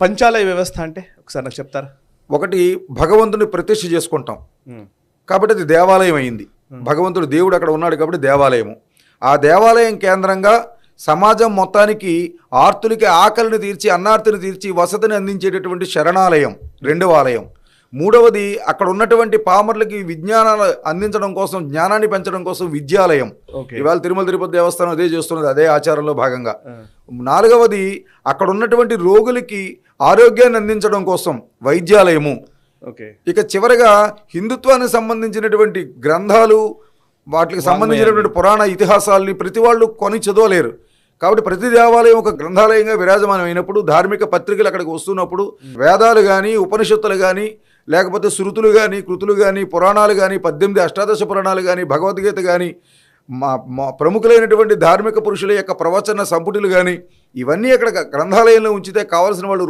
పంచాలయ వ్యవస్థ అంటే ఒకసారి నాకు చెప్తారా? ఒకటి భగవంతుని ప్రతిష్ఠ చేసుకుంటాం. కాబట్టి అది దేవాలయం అయింది. భగవంతుడు దేవుడు అక్కడ ఉన్నాడు కాబట్టి దేవాలయము. ఆ దేవాలయం కేంద్రంగా సమాజం మొత్తానికి ఆర్తులకి ఆకలిని తీర్చి అన్నార్తిని తీర్చి వసతిని అందించేటటువంటి శరణాలయం రెండవ ఆలయం. మూడవది అక్కడ ఉన్నటువంటి పామర్లకి విజ్ఞానాలు అందించడం కోసం జ్ఞానాన్ని పెంచడం కోసం విద్యాలయం. ఇవాళ తిరుమల తిరుపతి దేవస్థానం అదే చేస్తున్నది అదే ఆచారంలో భాగంగా. నాలుగవది అక్కడ ఉన్నటువంటి రోగులకి ఆరోగ్యాన్ని అందించడం కోసం వైద్యాలయము. ఓకే. ఇక చివరగా హిందుత్వానికి సంబంధించినటువంటి గ్రంథాలు వాటికి సంబంధించినటువంటి పురాణ ఇతిహాసాలని ప్రతి వాళ్ళు కొని చదవలేరు. కాబట్టి ప్రతి దేవాలయం ఒక గ్రంథాలయంగా విరాజమానం అయినప్పుడు ధార్మిక పత్రికలు అక్కడికి వస్తున్నప్పుడు వేదాలు కానీ ఉపనిషత్తులు కానీ లేకపోతే శృతులు కానీ కృతులు కానీ పురాణాలు కానీ పద్దెనిమిది అష్టాదశ పురాణాలు కానీ భగవద్గీత కానీ మా మా ప్రముఖులైనటువంటి ధార్మిక పురుషుల యొక్క ప్రవచన సంపుటిలు కానీ ఇవన్నీ అక్కడ గ్రంథాలయంలో ఉంచితే కావాల్సిన వాళ్ళు